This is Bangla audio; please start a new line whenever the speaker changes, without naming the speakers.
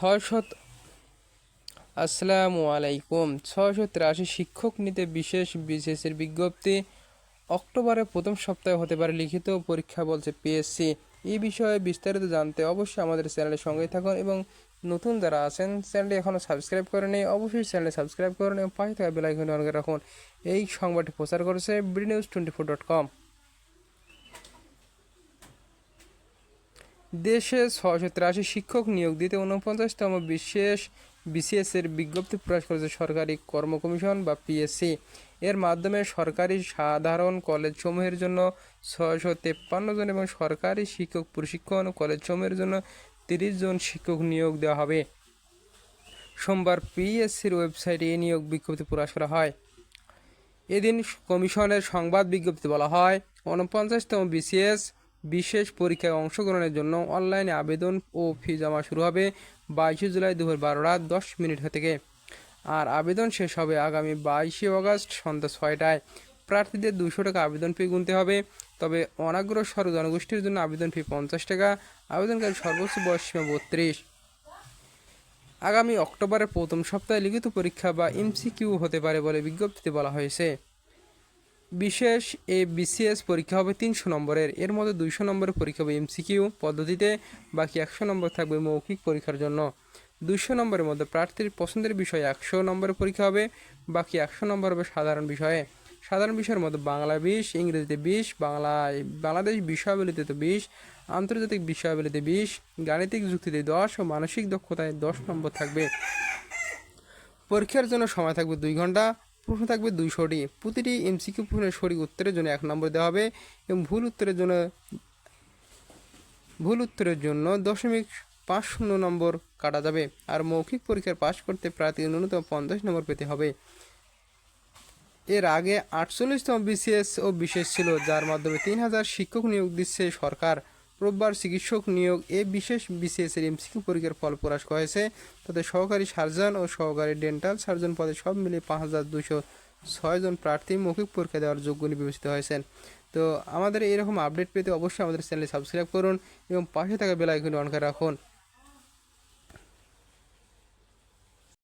ছয়শত আসসালামু আলাইকুম। ছয়শো তিরাশি শিক্ষক নিতে বিশেষ বিশেষের বিজ্ঞপ্তি। অক্টোবরের প্রথম সপ্তাহে হতে পারে লিখিত পরীক্ষা বলছে পিএসসি এই বিষয়ে বিস্তারিত জানতে অবশ্যই আমাদের চ্যানেলের সঙ্গেই থাকুন এবং নতুন যারা আছেন, চ্যানেলটি এখনও সাবস্ক্রাইব করেনি অবশ্যই চ্যানেলে সাবস্ক্রাইব করুন এবং পাশে থাকা বেলাইকনে অন করে রাখুন। এই সংবাদটি প্রচার করেছে BD news twenty four dot com. দেশে ছশো তিরাশি শিক্ষক নিয়োগ দিতে উনপঞ্চাশতম বিশেষ বিসিএস এর বিজ্ঞপ্তি প্রকাশ করেছে সরকারি কর্ম কমিশন বা পিএসসি। এর মাধ্যমে সরকারি সাধারণ কলেজসমূহের জন্য ছয়শো তেপ্পান্ন জন এবং সরকারি শিক্ষক প্রশিক্ষণ কলেজসমূহের জন্য তিরিশ জন শিক্ষক নিয়োগ দেওয়া হবে। সোমবার পিএসসির ওয়েবসাইটে এই নিয়োগ বিজ্ঞপ্তি প্রকাশ করা হয়। এদিন কমিশনের সংবাদ বিজ্ঞপ্তি বলা হয় উনপঞ্চাশতম বিসিএস বিশেষ পরীক্ষায় অংশগ্রহণের জন্য অনলাইনে আবেদন ও ফি জমা শুরু হবে বাইশে জুলাই দুপুর বারো রাত দশ মিনিট থেকে। আর আবেদন শেষ হবে আগামী বাইশে অগস্ট সন্ধ্যা ছয়টায়। প্রার্থীদের দুশো টাকা আবেদন ফি গুনতে হবে। তবে অনাগ্রসর জনগোষ্ঠীর জন্য আবেদন ফি পঞ্চাশ টাকা, আবেদনকারী সর্বোচ্চ বয়স সীমা বত্রিশ। আগামী অক্টোবরের প্রথম সপ্তাহে লিখিত পরীক্ষা বা এমসিকিউ হতে পারে বলে বিজ্ঞপ্তিতে বলা হয়েছে। বিশেষ এ বিসিএস পরীক্ষা হবে তিনশো নম্বরের। এর মধ্যে দুইশো নম্বরের পরীক্ষা হবে এমসিকিউ পদ্ধতিতে, বাকি একশো নম্বর থাকবে মৌখিক পরীক্ষার জন্য। দুইশো নম্বরের মধ্যে প্রার্থীর পছন্দের বিষয়ে একশো নম্বরের পরীক্ষা হবে, বাকি একশো নম্বর হবে সাধারণ বিষয়ে। সাধারণ বিষয়ের মধ্যে বাংলা বিশ, ইংরেজিতে বিশ, বাংলায়, বাংলাদেশ বিষয়াবলিতে তো বিশ, আন্তর্জাতিক বিষয়াবলিতে বিশ, গাণিতিক যুক্তিতে দশ ও মানসিক দক্ষতায় দশ নম্বর থাকবে। পরীক্ষার জন্য সময় থাকবে দুই ঘণ্টা প্রশ্ন থাকবে দুইশোটি। প্রতিটি এমসিকিউ প্রশ্নের সঠিক উত্তরের জন্য এক নম্বর দেওয়া হবে এবং ভুল উত্তরের জন্য ভুল উত্তরের জন্য দশমিক পাঁচ শূন্য নম্বর কাটা যাবে। আর মৌখিক পরীক্ষার পাশ করতে প্রার্থী ন্যূনতম পঞ্চাশ নম্বর পেতে হবে। এর আগে আটচল্লিশতম বিসিএস ও বিশেষ ছিল, যার মাধ্যমে তিন হাজার শিক্ষক নিয়োগ দিচ্ছে সরকার। রোববার চিকিৎসক নিয়োগ এ বিশেষ বিসিএস এর এমসিকিউ পরীক্ষার ফল প্রকাশ করেছে। তাতে সহকারী সার্জন ও সহকারী ডেন্টাল সার্জন পদে সব মিলিয়ে পাঁচ হাজার দুশো ছয়জন প্রার্থী মৌখিক পরীক্ষা দেওয়ার যোগ্য বিবেচিত হয়েছেন। তো আমাদের এরকম আপডেট পেতে অবশ্যই আমাদের চ্যানেল সাবস্ক্রাইব করুন এবং পাশে থাকা বেল আইকনে অন করে রাখুন।